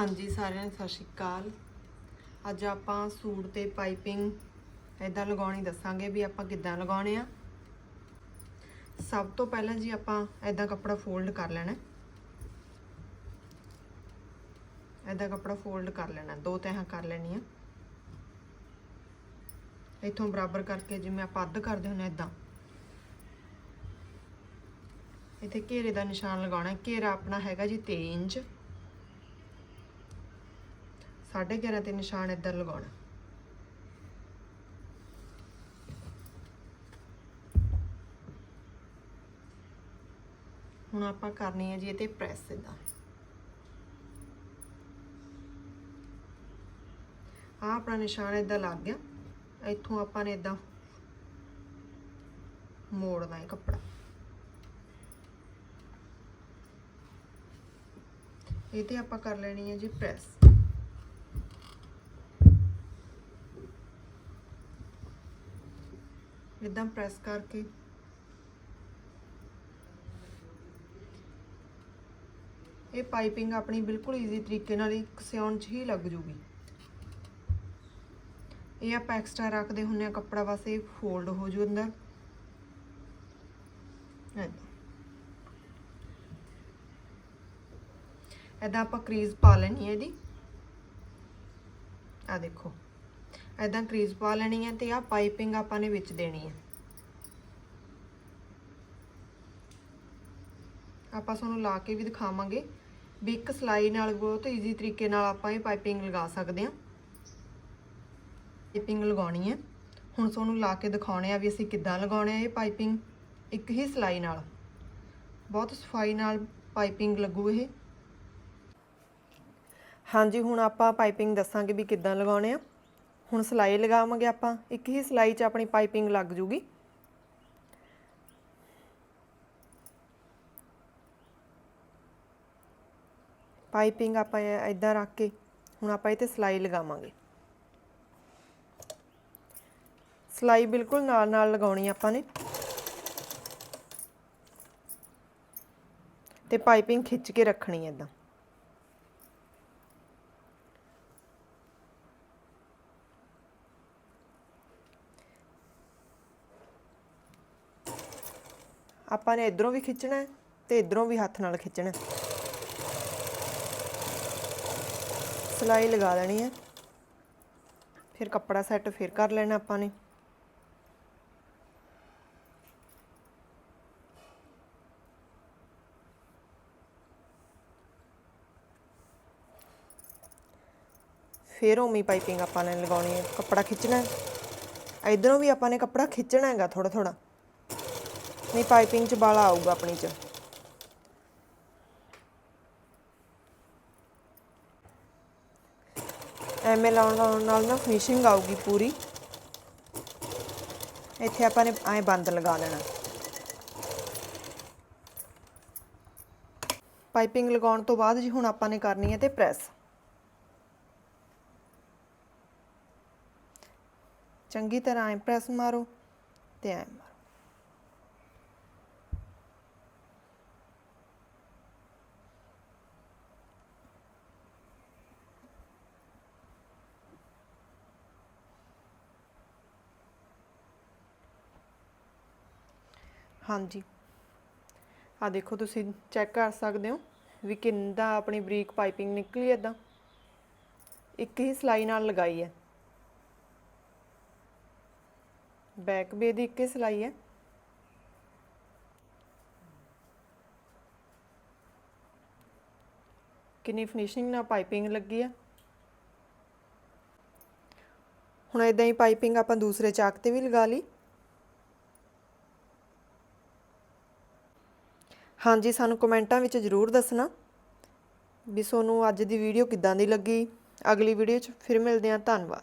ਹਾਂਜੀ, ਸਾਰਿਆਂ ਨੂੰ ਸਤਿ ਸ਼੍ਰੀ ਅਕਾਲ। ਅੱਜ ਆਪਾਂ ਸੂਟ ਤੇ ਪਾਈਪਿੰਗ ਇਦਾਂ ਲਗਾਉਣੀ ਦੱਸਾਂਗੇ ਵੀ ਆਪਾਂ ਕਿੱਦਾਂ ਲਗਾਉਣੇ ਆ। ਸਭ ਤੋਂ ਪਹਿਲਾਂ ਜੀ ਆਪਾਂ ਇਦਾਂ ਕੱਪੜਾ ਫੋਲਡ ਕਰ ਲੈਣਾ। ਇਦਾਂ ਕੱਪੜਾ ਫੋਲਡ ਕਰ ਲੈਣਾ, ਦੋ ਤਹਾਂ ਕਰ ਲੈਣੀਆਂ ਇੱਥੋਂ ਬਰਾਬਰ ਕਰਕੇ ਜਿਵੇਂ ਆਪਾਂ ਅੱਧ ਕਰਦੇ ਹੁੰਨੇ ਇਦਾਂ ਇੱਥੇ ਘੇਰੇ ਦਾ ਨਿਸ਼ਾਨ ਲਗਾਉਣਾ, ਘੇਰਾ ਆਪਣਾ ਹੈਗਾ ਜੀ 23 ਇੰਚ। ਸਾਢੇ 11 ਤੇ ਨਿਸ਼ਾਨ ਇੱਧਰ ਲਗਾਉਣਾ। ਹੁਣ ਆਪਾਂ ਕਰਨੀ ਹੈ ਜੀ ਇਹ ਤੇ ਪ੍ਰੈਸ ਇਦਾਂ ਆ ਆਪਣਾ ਨਿਸ਼ਾਨ ਇਦਾਂ ਲੱਗ ਗਿਆ। ਇੱਥੋਂ ਆਪਾਂ ਨੇ ਇਦਾਂ ਮੋੜਨਾ ਹੈ ਕੱਪੜਾ। ਇਹ ਤੇ ਆਪਾਂ ਕਰ ਲੈਣੀ ਹੈ ਜੀ ਪ੍ਰੈਸ। ਇਦਾਂ ਪ੍ਰੈਸ ਕਰਕੇ। ਇਹ ਪਾਈਪਿੰਗ ਆਪਣੀ ਬਿਲਕੁਲ ਈਜ਼ੀ ਤਰੀਕੇ ਨਾਲ ਇੱਕ ਸਿਉਣ 'ਚ ਹੀ ਲੱਗ ਜੂਗੀ। ਇਹ ਆਪਾਂ ਐਕਸਟਰਾ ਰੱਖਦੇ ਹੁੰਨੇ ਆ ਕੱਪੜਾ ਵਾਸਤੇ ਫੋਲਡ ਹੋ ਜੂ ਅੰਦਰ। ਏਦਾਂ ਆਪਾਂ ਕਰੀਜ਼ ਪਾ ਲੈਣੀ ਹੈ ਇਹਦੀ। ਆ ਦੇਖੋ। ਇਦਾਂ ਕਰੀਜ਼ ਪਾ ਲੈਣੀ ਹੈ ਤੇ ਆ ਪਾਈਪਿੰਗ ਆਪਾਂ ਨੇ ਵਿੱਚ ਦੇਣੀ ਹੈ ਆਪਾਂ ਤੁਹਾਨੂੰ ਲਾ ਕੇ ਵੀ ਦਿਖਾਵਾਂਗੇ ਵੀ ਇੱਕ ਸਲਾਈ ਨਾਲ ਬਹੁਤ ਈਜ਼ੀ ਤਰੀਕੇ ਨਾਲ ਆਪਾਂ ਇਹ ਪਾਈਪਿੰਗ ਲਗਾ ਸਕਦੇ ਹਾਂ ਪਾਈਪਿੰਗ ਲਗਾਉਣੀ ਹੈ ਹੁਣ ਤੁਹਾਨੂੰ ਲਾ ਕੇ ਦਿਖਾਉਣੇ ਆ ਵੀ ਅਸੀਂ ਕਿੱਦਾਂ ਲਗਾਉਣੇ ਆ ਇਹ ਪਾਈਪਿੰਗ ਇੱਕ ਹੀ ਸਲਾਈ ਨਾਲ। ਬਹੁਤ ਸਫ਼ਾਈ ਨਾਲ ਪਾਈਪਿੰਗ ਲੱਗੂ ਇਹ। ਹਾਂਜੀ, ਹੁਣ ਆਪਾਂ ਪਾਈਪਿੰਗ ਦੱਸਾਂਗੇ ਵੀ ਕਿੱਦਾਂ ਲਗਾਉਣੇ ਆ। ਹੁਣ ਸਲਾਈ ਲਗਾਵਾਂਗੇ ਆਪਾਂ। ਇੱਕ ਹੀ ਸਲਾਈ 'ਚ ਆਪਣੀ ਪਾਈਪਿੰਗ ਲੱਗ ਜੂਗੀ। ਪਾਈਪਿੰਗ ਆਪਾਂ ਇਦਾਂ ਰੱਖ ਕੇ ਹੁਣ ਆਪਾਂ ਇਹ ਤੇ ਸਲਾਈ ਲਗਾਵਾਂਗੇ। ਸਲਾਈ ਬਿਲਕੁਲ ਨਾਲ ਨਾਲ ਲਗਾਉਣੀ ਆਪਾਂ ਨੇ। ਤੇ ਪਾਈਪਿੰਗ ਖਿੱਚ ਕੇ ਰੱਖਣੀ ਹੈ ਇਦਾਂ ਆਪਾਂ ਨੇ ਇਧਰੋਂ ਵੀ ਖਿੱਚਣਾ ਹੈ ਤੇ ਇਧਰੋਂ ਵੀ ਹੱਥ ਨਾਲ ਖਿੱਚਣਾ ਹੈ। ਸਿਲਾਈ ਲਗਾ ਦੇਣੀ ਹੈ। ਫਿਰ ਕੱਪੜਾ ਸੈੱਟ ਫਿਰ ਕਰ ਲੈਣਾ ਆਪਾਂ ਨੇ। ਫਿਰ ਉਮੀ ਪਾਈਪਿੰਗ ਆਪਾਂ ਨੇ ਲਗਾਉਣੀ ਹੈ, ਕੱਪੜਾ ਖਿੱਚਣਾ ਹੈ। ਇਧਰੋਂ ਵੀ ਆਪਾਂ ਨੇ ਕੱਪੜਾ ਖਿੱਚਣਾ ਹੈਗਾ ਥੋੜਾ ਥੋੜਾ ਨਹੀਂ, ਪਾਈਪਿੰਗ 'ਚ ਬਾਲਾ ਆਊਗਾ ਆਪਣੀ 'ਚ। ਐਵੇਂ ਲਾਉਣ ਲਾਉਣ ਨਾਲ ਨਾ ਫਿਨਿਸ਼ਿੰਗ ਆਊਗੀ ਪੂਰੀ। ਇੱਥੇ ਆਪਾਂ ਨੇ ਐਂ ਬੰਦ ਲਗਾ ਲੈਣਾ। ਪਾਈਪਿੰਗ ਲਗਾਉਣ ਤੋਂ ਬਾਅਦ ਜੀ ਹੁਣ ਆਪਾਂ ਨੇ ਕਰਨੀ ਹੈ ਤੇ ਪ੍ਰੈਸ। ਚੰਗੀ ਤਰ੍ਹਾਂ ਐਂ ਪ੍ਰੈਸ ਮਾਰੋ ਤੇ ਐਂ ਹਾਂਜੀ। ਆ ਦੇਖੋ ਤੁਸੀਂ ਚੈੱਕ ਕਰ ਸਕਦੇ ਹੋ ਵੀ ਕਿੰਦਾ ਆਪਣੀ ਬਰੀਕ ਪਾਈਪਿੰਗ ਨਿਕਲੀ ਇਦਾਂ। ਇੱਕ ਹੀ ਸਲਾਈ ਨਾਲ ਲਗਾਈ ਹੈ। ਬੈਕ ਬੇ ਦੀ ਇੱਕ ਹੀ ਸਲਾਈ ਹੈ। ਕਿੰਨੀ ਫਿਨਿਸ਼ਿੰਗ ਨਾਲ ਪਾਈਪਿੰਗ ਲੱਗੀ ਹੈ। ਹੁਣ ਇਦਾਂ ਹੀ ਪਾਈਪਿੰਗ ਆਪਾਂ ਦੂਸਰੇ ਚਾਕ ਤੇ ਵੀ ਲਗਾ ਲਈ। ਹਾਂਜੀ, ਸਾਨੂੰ ਕਮੈਂਟਾਂ ਵਿੱਚ ਜ਼ਰੂਰ ਦੱਸਣਾ ਵੀ ਤੁਹਾਨੂੰ ਅੱਜ ਦੀ ਵੀਡੀਓ ਕਿੱਦਾਂ ਦੀ ਲੱਗੀ। ਅਗਲੀ ਵੀਡੀਓ 'ਚ ਫਿਰ ਮਿਲਦੇ ਹਾਂ। ਧੰਨਵਾਦ।